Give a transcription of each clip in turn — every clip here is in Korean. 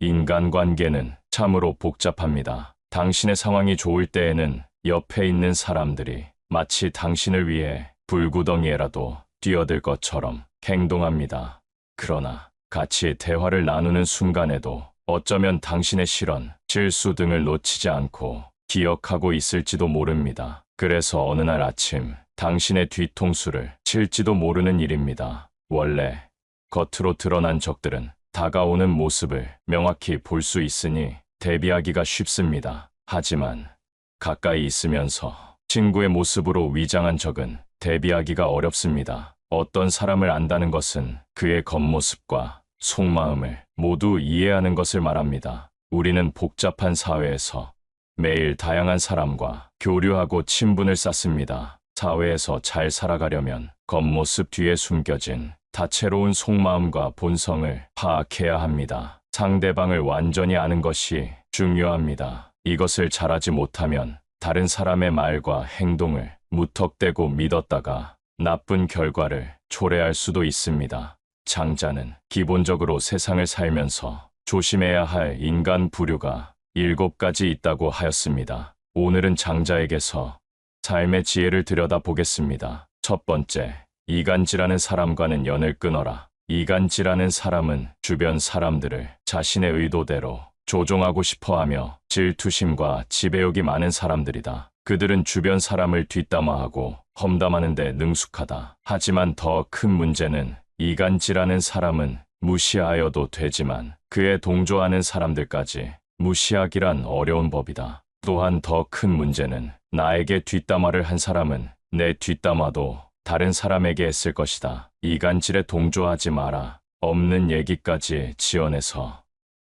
인간관계는 참으로 복잡합니다. 당신의 상황이 좋을 때에는 옆에 있는 사람들이 마치 당신을 위해 불구덩이에라도 뛰어들 것처럼 행동합니다. 그러나 같이 대화를 나누는 순간에도 어쩌면 당신의 실언, 실수 등을 놓치지 않고 기억하고 있을지도 모릅니다. 그래서 어느 날 아침 당신의 뒤통수를 칠지도 모르는 일입니다. 원래 겉으로 드러난 적들은 다가오는 모습을 명확히 볼 수 있으니 대비하기가 쉽습니다. 하지만 가까이 있으면서 친구의 모습으로 위장한 적은 대비하기가 어렵습니다. 어떤 사람을 안다는 것은 그의 겉모습과 속마음을 모두 이해하는 것을 말합니다. 우리는 복잡한 사회에서 매일 다양한 사람과 교류하고 친분을 쌓습니다. 사회에서 잘 살아가려면 겉모습 뒤에 숨겨진 다채로운 속마음과 본성을 파악해야 합니다. 상대방을 완전히 아는 것이 중요합니다. 이것을 잘하지 못하면 다른 사람의 말과 행동을 무턱대고 믿었다가 나쁜 결과를 초래할 수도 있습니다. 장자는 기본적으로 세상을 살면서 조심해야 할 인간 부류가 일곱 가지 있다고 하였습니다. 오늘은 장자에게서 삶의 지혜를 들여다보겠습니다. 첫 번째, 이간지라는 사람과는 연을 끊어라. 이간지라는 사람은 주변 사람들을 자신의 의도대로 조종하고 싶어 하며 질투심과 지배욕이 많은 사람들이다. 그들은 주변 사람을 뒷담화하고 험담하는데 능숙하다. 하지만 더 큰 문제는 이간지라는 사람은 무시하여도 되지만 그에 동조하는 사람들까지 무시하기란 어려운 법이다. 또한 더 큰 문제는 나에게 뒷담화를 한 사람은 내 뒷담화도 다른 사람에게 했을 것이다. 이간질에 동조하지 마라. 없는 얘기까지 지어내서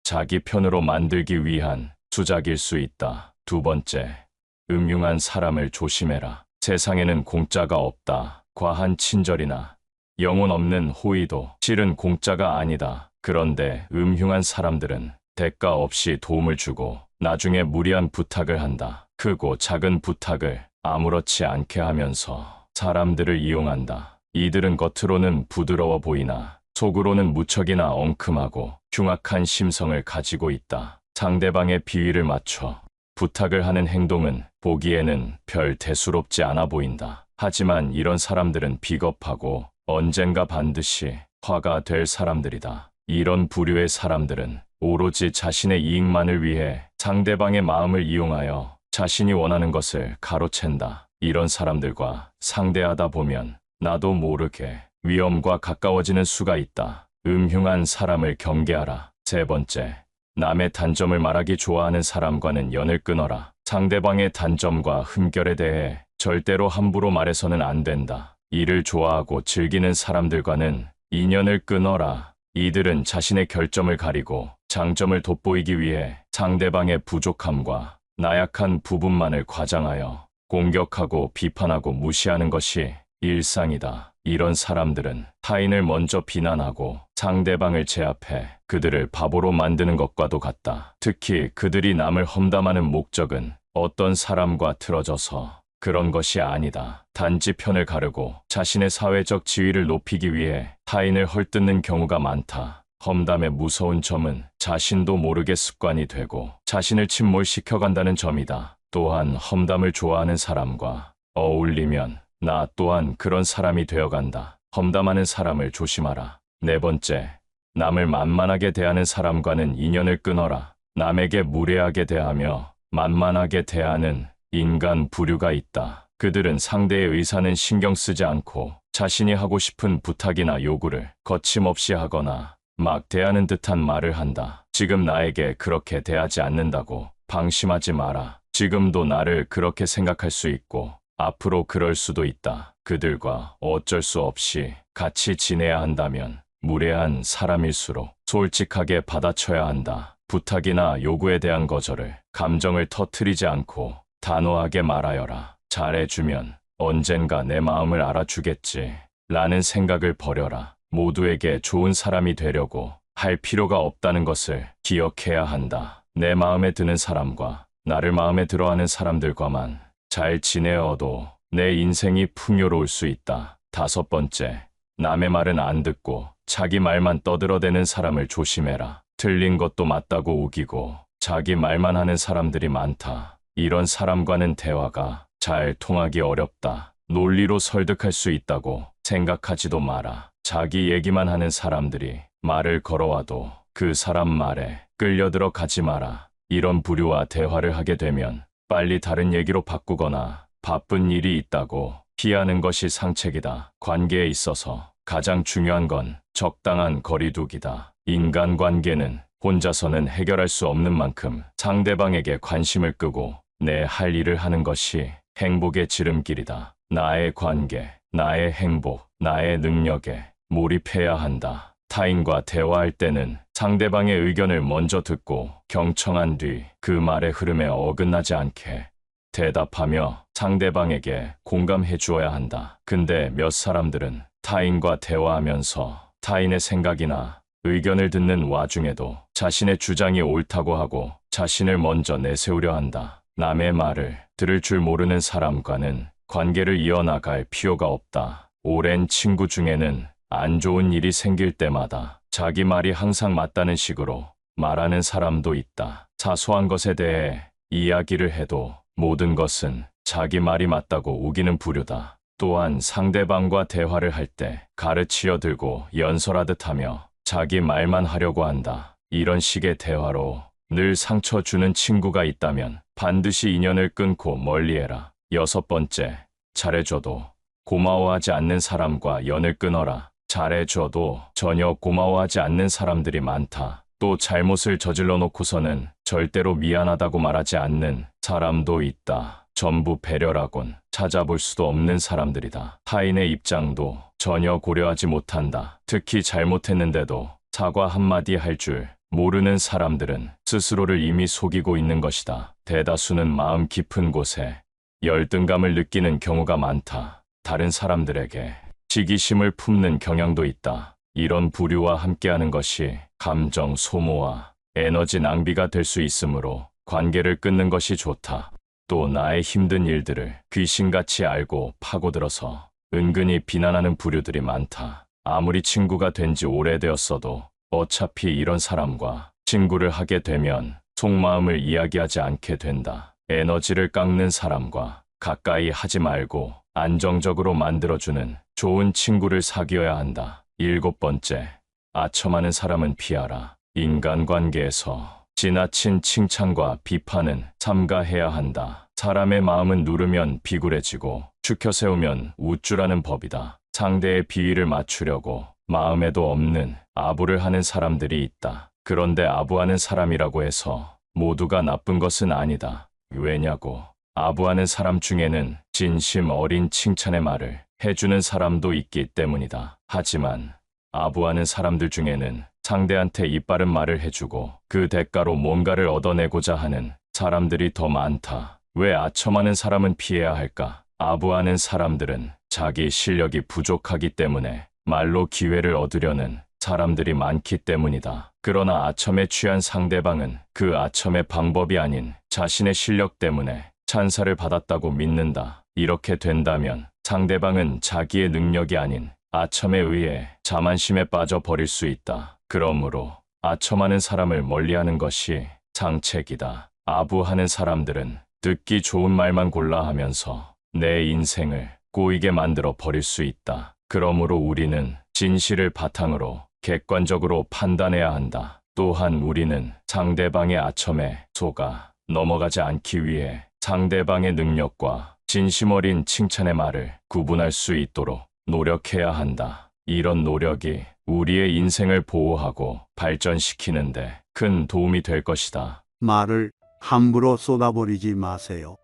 자기 편으로 만들기 위한 수작일 수 있다. 두 번째, 음흉한 사람을 조심해라. 세상에는 공짜가 없다. 과한 친절이나 영혼 없는 호의도 실은 공짜가 아니다. 그런데 음흉한 사람들은 대가 없이 도움을 주고 나중에 무리한 부탁을 한다. 크고 작은 부탁을 아무렇지 않게 하면서 사람들을 이용한다. 이들은 겉으로는 부드러워 보이나 속으로는 무척이나 엉큼하고 흉악한 심성을 가지고 있다. 상대방의 비위를 맞춰 부탁을 하는 행동은 보기에는 별 대수롭지 않아 보인다. 하지만 이런 사람들은 비겁하고 언젠가 반드시 화가 될 사람들이다. 이런 부류의 사람들은 오로지 자신의 이익만을 위해 상대방의 마음을 이용하여 자신이 원하는 것을 가로챈다. 이런 사람들과 상대하다 보면 나도 모르게 위험과 가까워지는 수가 있다. 음흉한 사람을 경계하라. 세 번째, 남의 단점을 말하기 좋아하는 사람과는 연을 끊어라. 상대방의 단점과 흠결에 대해 절대로 함부로 말해서는 안 된다. 이를 좋아하고 즐기는 사람들과는 인연을 끊어라. 이들은 자신의 결점을 가리고 장점을 돋보이기 위해 상대방의 부족함과 나약한 부분만을 과장하여 공격하고 비판하고 무시하는 것이 일상이다. 이런 사람들은 타인을 먼저 비난하고 상대방을 제압해 그들을 바보로 만드는 것과도 같다. 특히 그들이 남을 험담하는 목적은 어떤 사람과 틀어져서 그런 것이 아니다. 단지 편을 가르고 자신의 사회적 지위를 높이기 위해 타인을 헐뜯는 경우가 많다. 험담의 무서운 점은 자신도 모르게 습관이 되고 자신을 침몰시켜간다는 점이다. 또한 험담을 좋아하는 사람과 어울리면 나 또한 그런 사람이 되어간다. 험담하는 사람을 조심하라. 네 번째, 남을 만만하게 대하는 사람과는 인연을 끊어라. 남에게 무례하게 대하며 만만하게 대하는 인간 부류가 있다. 그들은 상대의 의사는 신경 쓰지 않고 자신이 하고 싶은 부탁이나 요구를 거침없이 하거나 막 대하는 듯한 말을 한다. 지금 나에게 그렇게 대하지 않는다고 방심하지 마라. 지금도 나를 그렇게 생각할 수 있고 앞으로 그럴 수도 있다. 그들과 어쩔 수 없이 같이 지내야 한다면 무례한 사람일수록 솔직하게 받아쳐야 한다. 부탁이나 요구에 대한 거절을 감정을 터트리지 않고 단호하게 말하여라. 잘해주면 언젠가 내 마음을 알아주겠지. 라는 생각을 버려라. 모두에게 좋은 사람이 되려고 할 필요가 없다는 것을 기억해야 한다. 내 마음에 드는 사람과 나를 마음에 들어하는 사람들과만 잘 지내어도 내 인생이 풍요로울 수 있다. 다섯 번째, 남의 말은 안 듣고 자기 말만 떠들어대는 사람을 조심해라. 틀린 것도 맞다고 우기고 자기 말만 하는 사람들이 많다. 이런 사람과는 대화가 잘 통하기 어렵다. 논리로 설득할 수 있다고 생각하지도 마라. 자기 얘기만 하는 사람들이 말을 걸어와도 그 사람 말에 끌려 들어 가지 마라. 이런 부류와 대화를 하게 되면 빨리 다른 얘기로 바꾸거나 바쁜 일이 있다고 피하는 것이 상책이다. 관계에 있어서 가장 중요한 건 적당한 거리두기다. 인간관계는 혼자서는 해결할 수 없는 만큼 상대방에게 관심을 끄고 내 할 일을 하는 것이 행복의 지름길이다. 나의 관계, 나의 행복, 나의 능력에 몰입해야 한다. 타인과 대화할 때는 상대방의 의견을 먼저 듣고 경청한 뒤 그 말의 흐름에 어긋나지 않게 대답하며 상대방에게 공감해 주어야 한다. 근데 몇 사람들은 타인과 대화하면서 타인의 생각이나 의견을 듣는 와중에도 자신의 주장이 옳다고 하고 자신을 먼저 내세우려 한다. 남의 말을 들을 줄 모르는 사람과는 관계를 이어나갈 필요가 없다. 오랜 친구 중에는 안 좋은 일이 생길 때마다 자기 말이 항상 맞다는 식으로 말하는 사람도 있다. 사소한 것에 대해 이야기를 해도 모든 것은 자기 말이 맞다고 우기는 부류다. 또한 상대방과 대화를 할 때 가르치려 들고 연설하듯 하며 자기 말만 하려고 한다. 이런 식의 대화로 늘 상처 주는 친구가 있다면 반드시 인연을 끊고 멀리해라. 여섯 번째, 잘해줘도 고마워하지 않는 사람과 연을 끊어라. 잘해줘도 전혀 고마워하지 않는 사람들이 많다. 또 잘못을 저질러 놓고서는 절대로 미안하다고 말하지 않는 사람도 있다. 전부 배려라곤 찾아볼 수도 없는 사람들이다. 타인의 입장도 전혀 고려하지 못한다. 특히 잘못했는데도 사과 한마디 할 줄 모르는 사람들은 스스로를 이미 속이고 있는 것이다. 대다수는 마음 깊은 곳에 열등감을 느끼는 경우가 많다. 다른 사람들에게 시기심을 품는 경향도 있다. 이런 부류와 함께하는 것이 감정 소모와 에너지 낭비가 될 수 있으므로 관계를 끊는 것이 좋다. 또 나의 힘든 일들을 귀신같이 알고 파고들어서 은근히 비난하는 부류들이 많다. 아무리 친구가 된 지 오래되었어도 어차피 이런 사람과 친구를 하게 되면 속마음을 이야기하지 않게 된다. 에너지를 깎는 사람과 가까이 하지 말고 안정적으로 만들어주는 좋은 친구를 사귀어야 한다. 일곱 번째, 아첨하는 사람은 피하라. 인간관계에서 지나친 칭찬과 비판은 삼가해야 한다. 사람의 마음은 누르면 비굴해지고 축혀 세우면 우쭐하는 법이다. 상대의 비위를 맞추려고 마음에도 없는 아부를 하는 사람들이 있다. 그런데 아부하는 사람이라고 해서 모두가 나쁜 것은 아니다. 왜냐고. 아부하는 사람 중에는 진심 어린 칭찬의 말을 해주는 사람도 있기 때문이다. 하지만 아부하는 사람들 중에는 상대한테 이빠른 말을 해주고 그 대가로 뭔가를 얻어내고자 하는 사람들이 더 많다. 왜 아첨하는 사람은 피해야 할까? 아부하는 사람들은 자기 실력이 부족하기 때문에 말로 기회를 얻으려는 사람들이 많기 때문이다. 그러나 아첨에 취한 상대방은 그 아첨의 방법이 아닌 자신의 실력 때문에 찬사를 받았다고 믿는다. 이렇게 된다면 상대방은 자기의 능력이 아닌 아첨에 의해 자만심에 빠져 버릴 수 있다. 그러므로 아첨하는 사람을 멀리하는 것이 상책이다. 아부하는 사람들은 듣기 좋은 말만 골라 하면서 내 인생을 꼬이게 만들어 버릴 수 있다. 그러므로 우리는 진실을 바탕으로 객관적으로 판단해야 한다. 또한 우리는 상대방의 아첨에 속아 넘어가지 않기 위해 상대방의 능력과 진심 어린 칭찬의 말을 구분할 수 있도록 노력해야 한다. 이런 노력이 우리의 인생을 보호하고 발전시키는데 큰 도움이 될 것이다. 말을 함부로 쏟아버리지 마세요.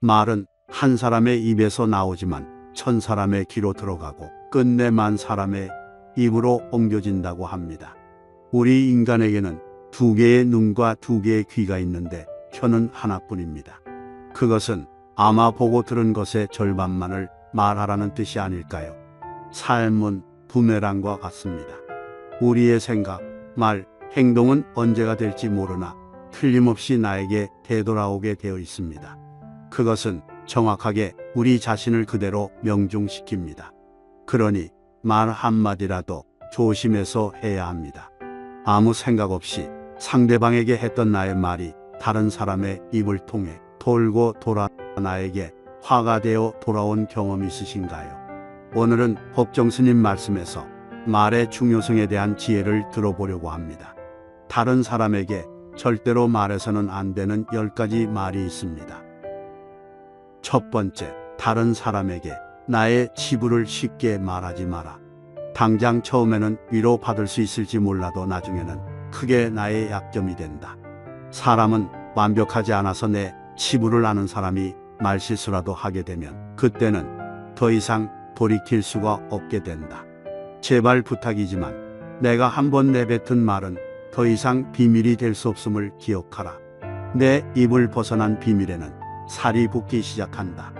말은 한 사람의 입에서 나오지만 천 사람의 귀로 들어가고 끝내 만 사람의 입으로 옮겨진다고 합니다. 우리 인간에게는 두 개의 눈과 두 개의 귀가 있는데 혀는 하나뿐입니다. 그것은 아마 보고 들은 것의 절반만을 말하라는 뜻이 아닐까요? 삶은 부메랑과 같습니다. 우리의 생각, 말, 행동은 언제가 될지 모르나 틀림없이 나에게 되돌아오게 되어 있습니다. 그것은 정확하게 우리 자신을 그대로 명중시킵니다. 그러니 말 한마디라도 조심해서 해야 합니다. 아무 생각 없이 상대방에게 했던 나의 말이 다른 사람의 입을 통해 돌고 돌아 나에게 화가 되어 돌아온 경험 있으신가요? 오늘은 법정 스님 말씀에서 말의 중요성에 대한 지혜를 들어보려고 합니다. 다른 사람에게 절대로 말해서는 안 되는 열 가지 말이 있습니다. 첫 번째, 다른 사람에게 나의 치부를 쉽게 말하지 마라. 당장 처음에는 위로받을 수 있을지 몰라도 나중에는 크게 나의 약점이 된다. 사람은 완벽하지 않아서 내 치부를 아는 사람이 말실수라도 하게 되면 그때는 더 이상 돌이킬 수가 없게 된다. 제발 부탁이지만 내가 한번 내뱉은 말은 더 이상 비밀이 될 수 없음을 기억하라. 내 입을 벗어난 비밀에는 살이 붙기 시작한다.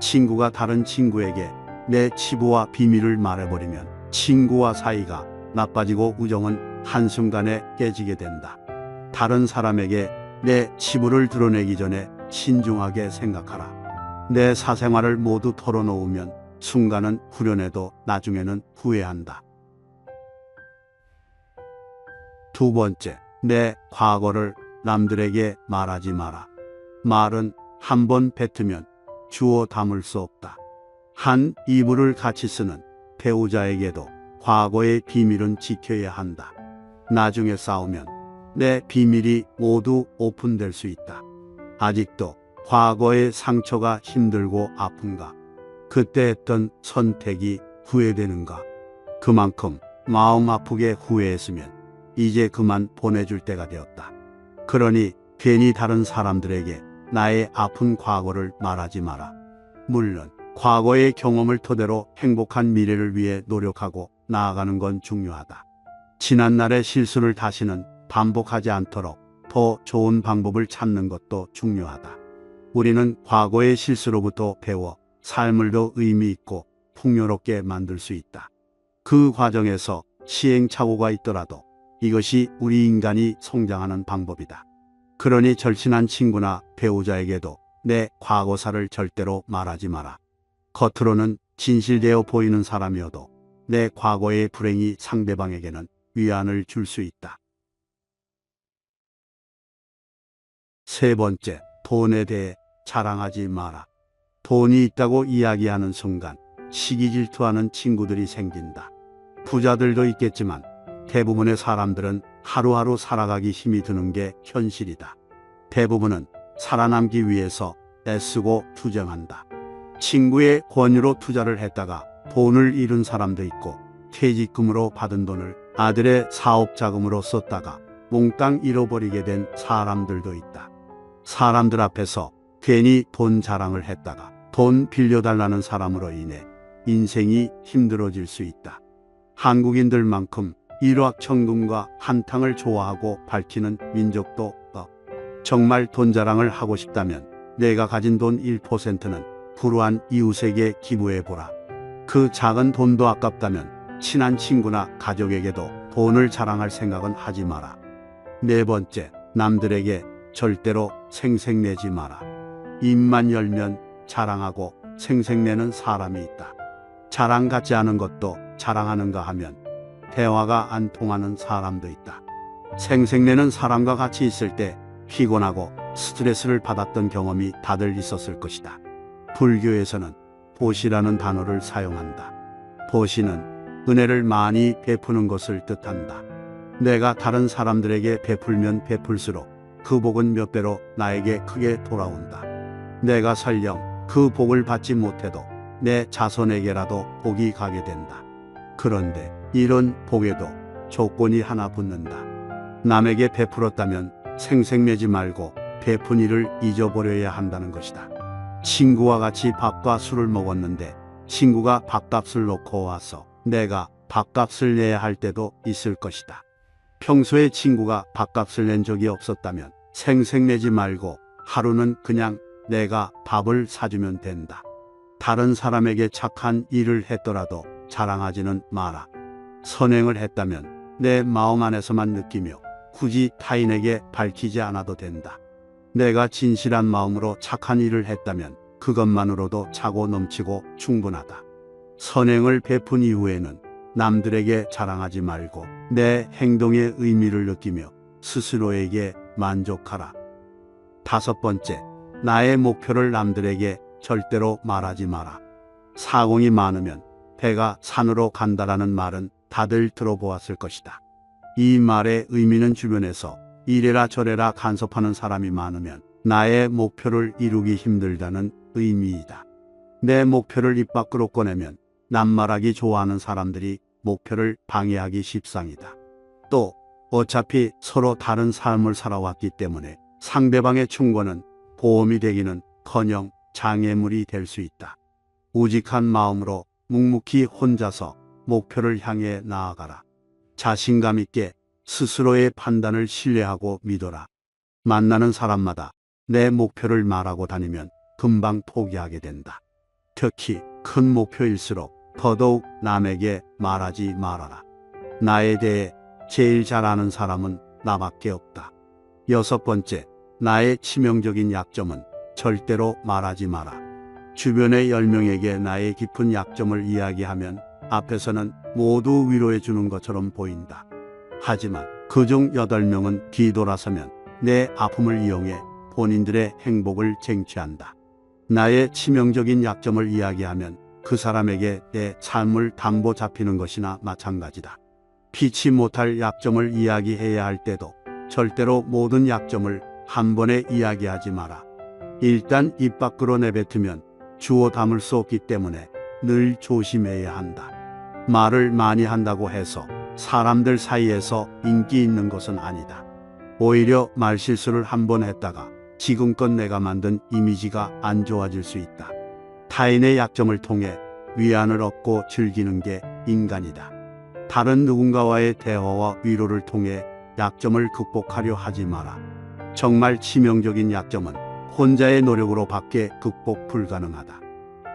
친구가 다른 친구에게 내 치부와 비밀을 말해버리면 친구와 사이가 나빠지고 우정은 한순간에 깨지게 된다. 다른 사람에게 내 치부를 드러내기 전에 신중하게 생각하라. 내 사생활을 모두 털어놓으면 순간은 후련해도 나중에는 후회한다. 두 번째, 내 과거를 남들에게 말하지 마라. 말은 한 번 뱉으면 주워 담을 수 없다. 한 이불을 같이 쓰는 배우자에게도 과거의 비밀은 지켜야 한다. 나중에 싸우면 내 비밀이 모두 오픈될 수 있다. 아직도 과거의 상처가 힘들고 아픈가? 그때 했던 선택이 후회되는가? 그만큼 마음 아프게 후회했으면 이제 그만 보내줄 때가 되었다. 그러니 괜히 다른 사람들에게 나의 아픈 과거를 말하지 마라. 물론 과거의 경험을 토대로 행복한 미래를 위해 노력하고 나아가는 건 중요하다. 지난날의 실수를 다시는 반복하지 않도록 더 좋은 방법을 찾는 것도 중요하다. 우리는 과거의 실수로부터 배워 삶을 더 의미 있고 풍요롭게 만들 수 있다. 그 과정에서 시행착오가 있더라도 이것이 우리 인간이 성장하는 방법이다. 그러니 절친한 친구나 배우자에게도 내 과거사를 절대로 말하지 마라. 겉으로는 진실되어 보이는 사람이어도 내 과거의 불행이 상대방에게는 위안을 줄 수 있다. 세 번째, 돈에 대해 자랑하지 마라. 돈이 있다고 이야기하는 순간 시기 질투하는 친구들이 생긴다. 부자들도 있겠지만 대부분의 사람들은 하루하루 살아가기 힘이 드는 게 현실이다. 대부분은 살아남기 위해서 애쓰고 투쟁한다. 친구의 권유로 투자를 했다가 돈을 잃은 사람도 있고 퇴직금으로 받은 돈을 아들의 사업 자금으로 썼다가 몽땅 잃어버리게 된 사람들도 있다. 사람들 앞에서 괜히 돈 자랑을 했다가 돈 빌려달라는 사람으로 인해 인생이 힘들어질 수 있다. 한국인들만큼 일확천금과 한탕을 좋아하고 밝히는 민족도 없다. 정말 돈 자랑을 하고 싶다면 내가 가진 돈 1%는 불우한 이웃에게 기부해보라. 그 작은 돈도 아깝다면 친한 친구나 가족에게도 돈을 자랑할 생각은 하지 마라. 네 번째, 남들에게 절대로 생색내지 마라. 입만 열면 자랑하고 생색내는 사람이 있다. 자랑 같지 않은 것도 자랑하는가 하면 대화가 안 통하는 사람도 있다. 생색내는 사람과 같이 있을 때 피곤하고 스트레스를 받았던 경험이 다들 있었을 것이다. 불교에서는 보시라는 단어를 사용한다. 보시는 은혜를 많이 베푸는 것을 뜻한다. 내가 다른 사람들에게 베풀면 베풀수록 그 복은 몇 배로 나에게 크게 돌아온다. 내가 설령 그 복을 받지 못해도 내 자손에게라도 복이 가게 된다. 그런데 이런 복에도 조건이 하나 붙는다. 남에게 베풀었다면 생색내지 말고 베푼 일을 잊어버려야 한다는 것이다. 친구와 같이 밥과 술을 먹었는데 친구가 밥값을 놓고 와서 내가 밥값을 내야 할 때도 있을 것이다. 평소에 친구가 밥값을 낸 적이 없었다면 생색내지 말고 하루는 그냥 내가 밥을 사주면 된다. 다른 사람에게 착한 일을 했더라도 자랑하지는 마라. 선행을 했다면 내 마음 안에서만 느끼며 굳이 타인에게 밝히지 않아도 된다. 내가 진실한 마음으로 착한 일을 했다면 그것만으로도 차고 넘치고 충분하다. 선행을 베푼 이후에는 남들에게 자랑하지 말고 내 행동의 의미를 느끼며 스스로에게 만족하라. 다섯 번째, 나의 목표를 남들에게 절대로 말하지 마라. 사공이 많으면 배가 산으로 간다라는 말은 다들 들어보았을 것이다. 이 말의 의미는 주변에서 이래라 저래라 간섭하는 사람이 많으면 나의 목표를 이루기 힘들다는 의미이다. 내 목표를 입 밖으로 꺼내면 남말하기 좋아하는 사람들이 목표를 방해하기 십상이다. 또 어차피 서로 다른 삶을 살아왔기 때문에 상대방의 충고는 보험이 되기는 커녕 장애물이 될 수 있다. 우직한 마음으로 묵묵히 혼자서 목표를 향해 나아가라. 자신감 있게 스스로의 판단을 신뢰하고 믿어라. 만나는 사람마다 내 목표를 말하고 다니면 금방 포기하게 된다. 특히 큰 목표일수록 더더욱 남에게 말하지 말아라. 나에 대해 제일 잘 아는 사람은 나밖에 없다. 여섯 번째, 나의 치명적인 약점은 절대로 말하지 마라. 주변의 열 명에게 나의 깊은 약점을 이야기하면 앞에서는 모두 위로해 주는 것처럼 보인다. 하지만 그중 여덟 명은 뒤돌아서면 내 아픔을 이용해 본인들의 행복을 쟁취한다. 나의 치명적인 약점을 이야기하면 그 사람에게 내 삶을 담보 잡히는 것이나 마찬가지다. 피치 못할 약점을 이야기해야 할 때도 절대로 모든 약점을 한 번에 이야기하지 마라. 일단 입 밖으로 내뱉으면 주워 담을 수 없기 때문에 늘 조심해야 한다. 말을 많이 한다고 해서 사람들 사이에서 인기 있는 것은 아니다. 오히려 말실수를 한 번 했다가 지금껏 내가 만든 이미지가 안 좋아질 수 있다. 타인의 약점을 통해 위안을 얻고 즐기는 게 인간이다. 다른 누군가와의 대화와 위로를 통해 약점을 극복하려 하지 마라. 정말 치명적인 약점은 혼자의 노력으로 밖에 극복 불가능하다.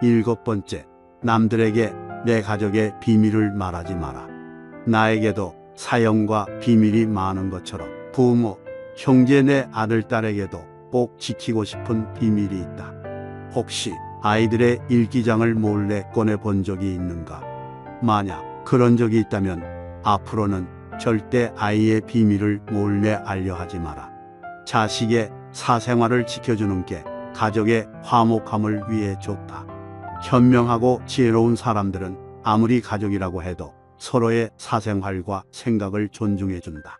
일곱 번째, 남들에게 내 가족의 비밀을 말하지 마라. 나에게도 사형과 비밀이 많은 것처럼 부모, 형제 내 아들, 딸에게도 꼭 지키고 싶은 비밀이 있다. 혹시 아이들의 일기장을 몰래 꺼내 본 적이 있는가? 만약 그런 적이 있다면 앞으로는 절대 아이의 비밀을 몰래 알려 하지 마라. 자식의 사생활을 지켜주는 게 가족의 화목함을 위해 좋다. 현명하고 지혜로운 사람들은 아무리 가족이라고 해도 서로의 사생활과 생각을 존중해 준다.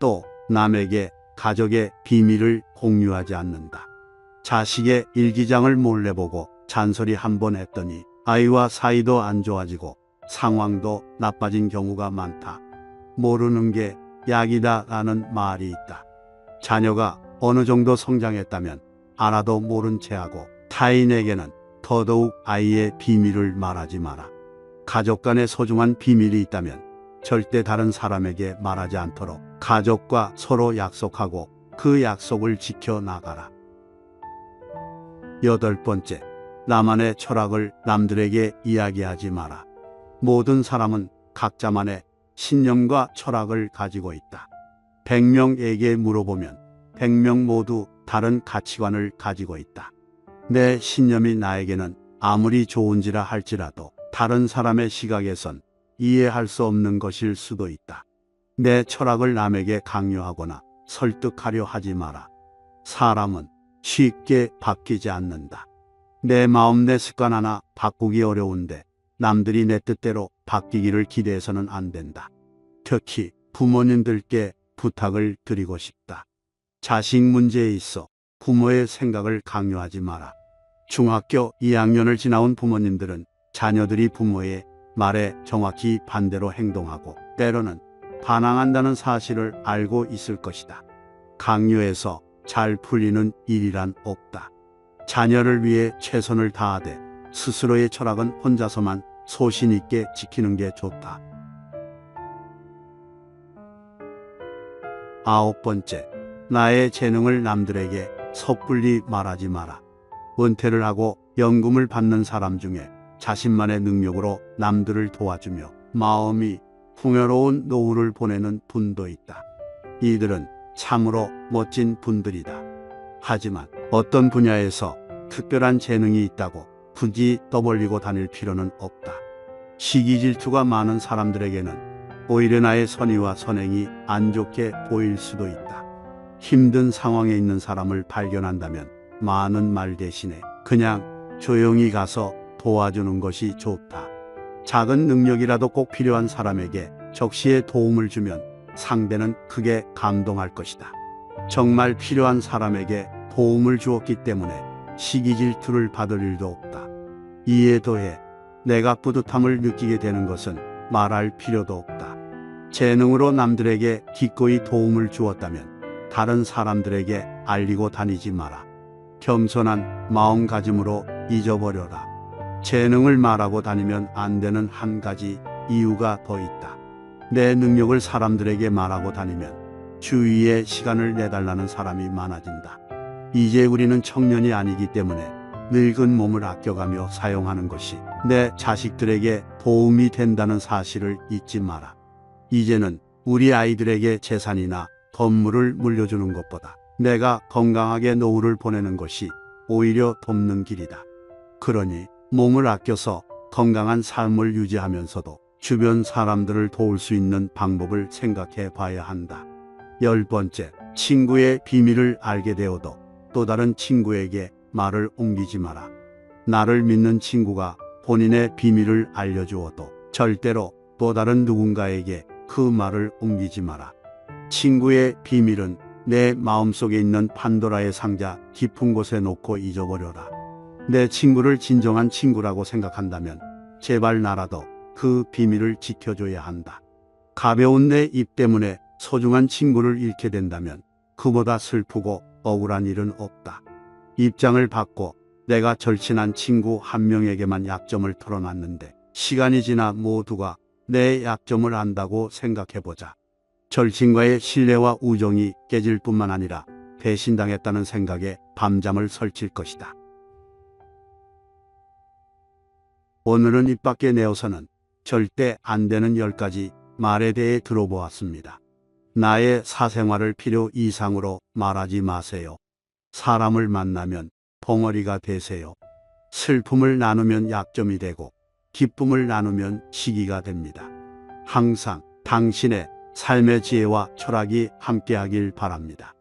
또 남에게 가족의 비밀을 공유하지 않는다. 자식의 일기장을 몰래 보고 잔소리 한 번 했더니 아이와 사이도 안 좋아지고 상황도 나빠진 경우가 많다. 모르는 게 약이다 라는 말이 있다. 자녀가 어느 정도 성장했다면 알아도 모른 채 하고 타인에게는 더더욱 아이의 비밀을 말하지 마라. 가족 간의 소중한 비밀이 있다면 절대 다른 사람에게 말하지 않도록 가족과 서로 약속하고 그 약속을 지켜 나가라. 여덟 번째, 나만의 철학을 남들에게 이야기하지 마라. 모든 사람은 각자만의 신념과 철학을 가지고 있다. 100명에게 물어보면 100명 모두 다른 가치관을 가지고 있다. 내 신념이 나에게는 아무리 좋은지라 할지라도 다른 사람의 시각에선 이해할 수 없는 것일 수도 있다. 내 철학을 남에게 강요하거나 설득하려 하지 마라. 사람은 쉽게 바뀌지 않는다. 내 마음 내 습관 하나 바꾸기 어려운데 남들이 내 뜻대로 바뀌기를 기대해서는 안 된다. 특히 부모님들께 부탁을 드리고 싶다. 자식 문제에 있어 부모의 생각을 강요하지 마라. 중학교 2학년을 지나온 부모님들은 자녀들이 부모의 말에 정확히 반대로 행동하고 때로는 반항한다는 사실을 알고 있을 것이다. 강요해서 잘 풀리는 일이란 없다. 자녀를 위해 최선을 다하되 스스로의 철학은 혼자서만 소신 있게 지키는 게 좋다. 아홉 번째, 나의 재능을 남들에게 섣불리 말하지 마라. 은퇴를 하고 연금을 받는 사람 중에 자신만의 능력으로 남들을 도와주며 마음이 풍요로운 노후를 보내는 분도 있다. 이들은 참으로 멋진 분들이다. 하지만 어떤 분야에서 특별한 재능이 있다고 굳이 떠벌리고 다닐 필요는 없다. 시기 질투가 많은 사람들에게는 오히려 나의 선의와 선행이 안 좋게 보일 수도 있다. 힘든 상황에 있는 사람을 발견한다면 많은 말 대신에 그냥 조용히 가서 도와주는 것이 좋다. 작은 능력이라도 꼭 필요한 사람에게 적시에 도움을 주면 상대는 크게 감동할 것이다. 정말 필요한 사람에게 도움을 주었기 때문에 시기 질투를 받을 일도 없다. 이에 더해 내가 뿌듯함을 느끼게 되는 것은 말할 필요도 없다. 재능으로 남들에게 기꺼이 도움을 주었다면 다른 사람들에게 알리고 다니지 마라. 겸손한 마음가짐으로 잊어버려라. 재능을 말하고 다니면 안 되는 한 가지 이유가 더 있다. 내 능력을 사람들에게 말하고 다니면 주위에 시간을 내달라는 사람이 많아진다. 이제 우리는 청년이 아니기 때문에 늙은 몸을 아껴가며 사용하는 것이 내 자식들에게 도움이 된다는 사실을 잊지 마라. 이제는 우리 아이들에게 재산이나 건물을 물려주는 것보다 내가 건강하게 노후를 보내는 것이 오히려 돕는 길이다. 그러니 몸을 아껴서 건강한 삶을 유지하면서도 주변 사람들을 도울 수 있는 방법을 생각해 봐야 한다. 열 번째, 친구의 비밀을 알게 되어도 또 다른 친구에게 말을 옮기지 마라. 나를 믿는 친구가 본인의 비밀을 알려주어도 절대로 또 다른 누군가에게 그 말을 옮기지 마라. 친구의 비밀은 내 마음속에 있는 판도라의 상자 깊은 곳에 놓고 잊어버려라. 내 친구를 진정한 친구라고 생각한다면 제발 나라도 그 비밀을 지켜줘야 한다. 가벼운 내 입 때문에 소중한 친구를 잃게 된다면 그보다 슬프고 억울한 일은 없다. 입장을 바꿔 내가 절친한 친구 한 명에게만 약점을 털어놨는데 시간이 지나 모두가 내 약점을 안다고 생각해보자. 절친과의 신뢰와 우정이 깨질 뿐만 아니라 배신당했다는 생각에 밤잠을 설칠 것이다. 오늘은 입 밖에 내어서는 절대 안 되는 열 가지 말에 대해 들어보았습니다. 나의 사생활을 필요 이상으로 말하지 마세요. 사람을 만나면 벙어리가 되세요. 슬픔을 나누면 약점이 되고 기쁨을 나누면 시기가 됩니다. 항상 당신의 삶의 지혜와 철학이 함께하길 바랍니다.